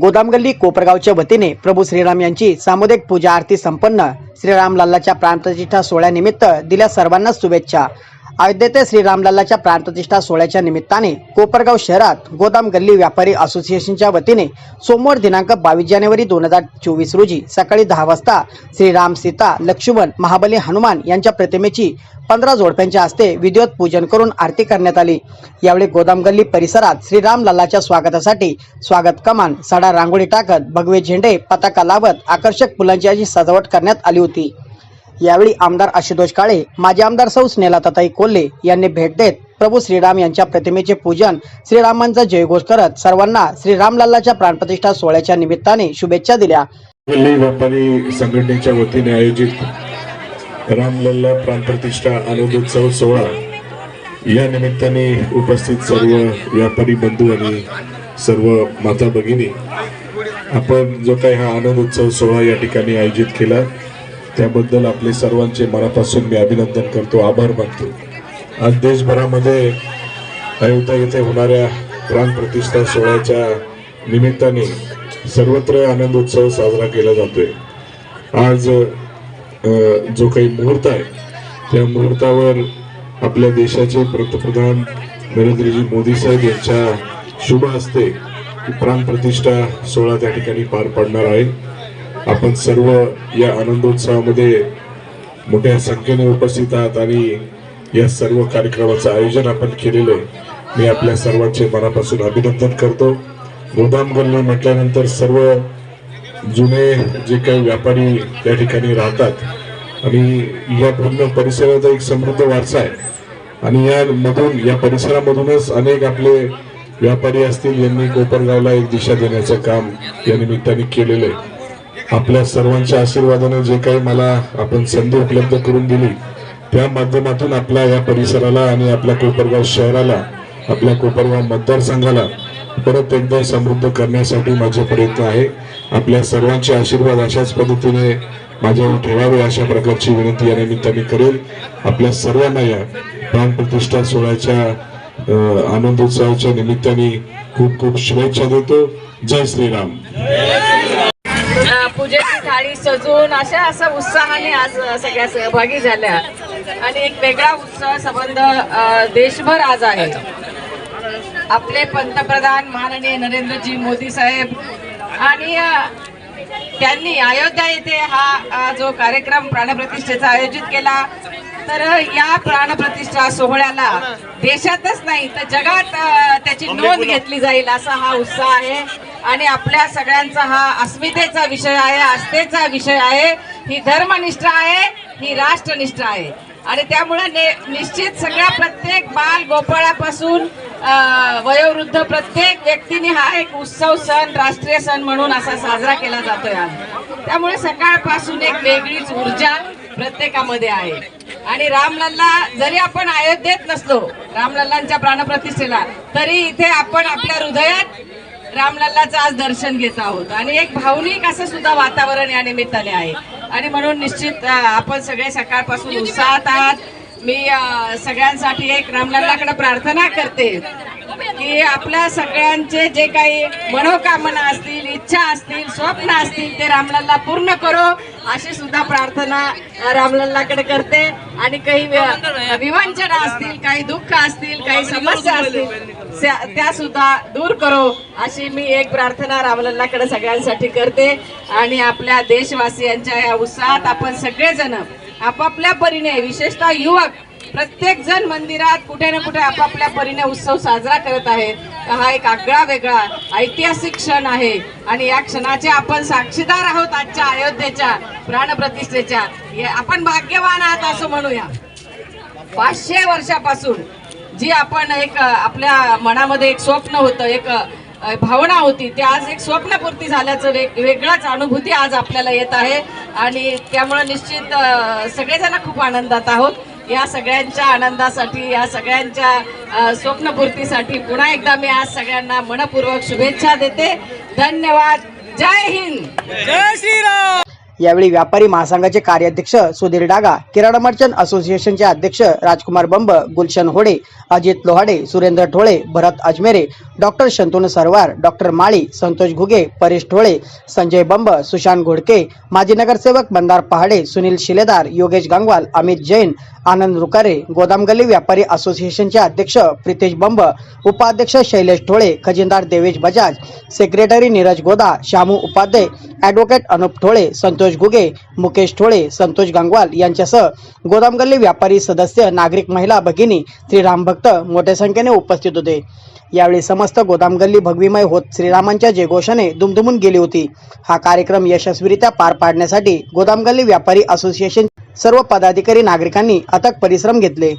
गोदामगल्ली कोपरगावच्या वतीने प्रभू श्रीराम यांची सामुदायिक पूजा आरती संपन्न श्रीराम लल्लाच्या प्राणप्रतिष्ठा सोहळ्यानिमित्त दिल्या सर्वांना शुभेच्छा. अयोध्येत श्रीरामलल्लाच्या प्राणप्रतिष्ठा सोहळ्याच्या निमित्ताने कोपरगाव शहरात गोदाम गल्ली व्यापारी असोसिएशनच्या वतीने सोमवार दिनांक बावीस जानेवारी दोन हजार चोवीस रोजी सकाळी दहा वाजता श्रीराम सीता लक्ष्मण महाबली हनुमान यांच्या प्रतिमेची पंधरा जोडप्यांच्या हस्ते विधिवत पूजन करून आरती करण्यात आली. यावेळी गोदाम गल्ली परिसरात श्रीराम लल्लाच्या स्वागतासाठी स्वागत कमान सडा रांगोळी टाकत भगवे झेंडे पताका लावत आकर्षक फुलांची अशी सजावट करण्यात आली होती. यावेळी आमदार आशुतोष काळे माजी आमदार सौ स्नेलाताई कोल्हे यांनी भेट देत प्रभू श्रीराम यांच्या प्रतिमेचे पूजन श्रीरामांचा जयघोष करत सर्वांना श्रीरामलल्लाच्या प्राणप्रतिष्ठा सोहळ्याच्या निमित्ताने शुभेच्छा दिल्या. व्यापारी संघटनेच्या वतीने आयोजित रामलल्ला प्राणप्रतिष्ठा आनंदोत्सव सोहळा. या निमित्ताने उपस्थित सर्व व्यापारी बंधू आणि सर्व माता भगिनी आपण जो काही हा आनंदोत्सव सोहळा या ठिकाणी आयोजित केला त्याबद्दल आपले सर्वांचे मनापासून मी अभिनंदन करतो. आभार मानतो. आज देशभरामध्ये अयोध्या येथे होणाऱ्या प्राणप्रतिष्ठा सोहळ्याच्या निमित्ताने सर्वत्र आनंदोत्सव साजरा केला जातोय. आज जो काही मुहूर्त आहे त्या मुहूर्तावर आपल्या देशाचे पंतप्रधान नरेंद्रजी मोदी साहेब यांच्या शुभ हस्ते प्राणप्रतिष्ठा सोहळा त्या ठिकाणी पार पडणार आहे. आपण सर्व या आनंदोत्सवामध्ये मोठ्या संख्येने उपस्थित आहात आणि या सर्व कार्यक्रमाचं आयोजन आपण केलेलं आहे. मी आपल्या सर्वांचे मनापासून अभिनंदन करतो. गोदाम गल्ली म्हटल्यानंतर सर्व जुने जे काही व्यापारी त्या ठिकाणी राहतात आणि या पूर्ण परिसराचा एक समृद्ध वारसा आहे. आणि या मधून या परिसरामधूनच अनेक आपले व्यापारी असतील यांनी कोपरगावला एक दिशा देण्याचं काम या निमित्ताने केलेलं आहे. आपल्या सर्वांच्या आशीर्वादाने जे काही मला आपण संधी उपलब्ध करून दिली त्या माध्यमातून आपल्या या परिसराला आणि आपल्या कोपरगाव शहराला आपल्या कोपरगाव मतदारसंघाला परत एकदा समृद्ध करण्यासाठी माझे प्रयत्न आहे. आपल्या सर्वांचे आशीर्वाद अशाच पद्धतीने माझ्यावर ठेवावे अशा प्रकारची विनंती या निमित्ताने करेल. आपल्या सर्वांना या प्राणप्रतिष्ठा सोहळ्याच्या आनंदोत्सवाच्या निमित्ताने खूप खूप शुभेच्छा देतो. जय श्रीराम. पूजेची थाळी सजून अशा असं उत्साहाने आज सगळ्या सहभागी झाल्या. आणि एक वेगळा उत्साह संबंध देशभर आज आहे. आपले पंतप्रधान माननीय नरेंद्रजी मोदी साहेब आणि त्यांनी अयोध्या येथे हा जो कार्यक्रम प्राणप्रतिष्ठेचा आयोजित केला. तर या प्राणप्रतिष्ठा सोहळ्याला देशातच नाही तर जगात त्याची नोंद घेतली जाईल असा हा उत्साह आहे. आणि आपल्या सगळ्यांचा हा अस्मितेचा विषय आहे आस्थेचा विषय आहे. ही धर्मनिष्ठा आहे ही राष्ट्रनिष्ठा आहे. आणि त्यामुळे ने- निश्चित सगळ्या प्रत्येक बाल गोपाळापासून वयोवृद्ध प्रत्येक व्यक्तीने हा एक उत्सव सण राष्ट्रीय सण म्हणून असा साजरा केला जातोय आज. त्यामुळे सकाळपासून एक वेगळीच ऊर्जा प्रत्येकामध्ये आहे. आणि रामलल्ला जरी आपण अयोध्येत नसलो रामलल्लांच्या प्राणप्रतिष्ठेला तरी इथे आपण आपल्या हृदयात रामलल्लाचं आज दर्शन घेत आहोत. आणि एक भावनिक असं सुद्धा वातावरण या निमित्ताने आहे. आणि म्हणून निश्चित आपण सगळे सकाळपासून उत्साहात आहात. मी सगळ्यांसाठी एक रामलल्लाकडे प्रार्थना करते की आपल्या सगळ्यांचे जे काही मनोकामना असतील इच्छा असतील स्वप्न असतील ते रामलल्ला पूर्ण करो. अशी सुद्धा प्रार्थना रामलल्लाकडे करते. आणि काही विवंचना असतील काही दुःख असतील काही समस्या असतील त्या- सुद्धा दूर करो अशी मी एक प्रार्थना रामलल्लाकडे सगळ्यांसाठी करते. आणि आपल्या देशवासियांच्या या उत्साहात आपण सगळेजण आपापल्या परीने विशेषतः युवक प्रत्येक जण मंदिरात कुठे ना कुठे आपापल्या परीने उत्सव साजरा करत आहेत हा एक आगळा वेगळा ऐतिहासिक क्षण आहे. आणि या क्षणाचे आपण साक्षीदार आहोत आजच्या अयोध्येच्या प्राणप्रतिष्ठेच्या. आपण भाग्यवान आहात असं म्हणूया. पाचशे वर्षापासून जी आपण एक आपल्या मनामध्ये एक स्वप्न होतं एक भावना होती ते आज एक स्वप्नपूर्ती झाल्याचं वेग वेगळाच अनुभूती आज आपल्याला येत आहे. आणि त्यामुळं निश्चित सगळेजण खूप आनंदात आहोत. या सगळ्यांच्या आनंदासाठी या सगळ्यांच्या स्वप्नपूर्तीसाठी पुन्हा एकदा मी आज सगळ्यांना मनपूर्वक शुभेच्छा देते. धन्यवाद. जय हिंद. यावेळी व्यापारी महासंघाचे कार्याध्यक्ष सुधीर डागा किराणा मर्चंट असोसिएशनचे अध्यक्ष राजकुमार बंब गुलशन होडे अजित लोहाडे सुरेंद्र ठोळे भरत अजमेरे डॉक्टर शंतनू सरवार डॉक्टर माळी संतोष घुगे परेश ठोळे संजय बंब सुशांत घोडके माजी नगरसेवक मंदार पहाडे सुनील शिलेदार योगेश गंगवाल अमित जैन आनंद रुकारे गोदामगल्ली व्यापारी असोसिएशनचे अध्यक्ष प्रितेश बंब उपाध्यक्ष शैलेश ठोळे खजिनदार देवेश बजाज सेक्रेटरी नीरज गोदा शामू उपाध्ये ॲडव्होकेट अनुप ठोळे संतोष गुगे मुकेश ठोळे संतोष गंगवाल यांच्यासह गोदामगल्ली व्यापारी सदस्य नागरिक महिला भगिनी श्रीराम भक्त मोठ्या संख्येने उपस्थित होते. यावेळी समस्त गोदामगल्ली भगवीमय होत श्रीरामांच्या जयघोषाने दुमदुमून गेली होती. हा कार्यक्रम यशस्वीरित्या पार पाडण्यासाठी गोदामगल्ली व्यापारी असोसिएशन सर्व पदाधिकारी नागरिकांनी अथक परिश्रम घेतले.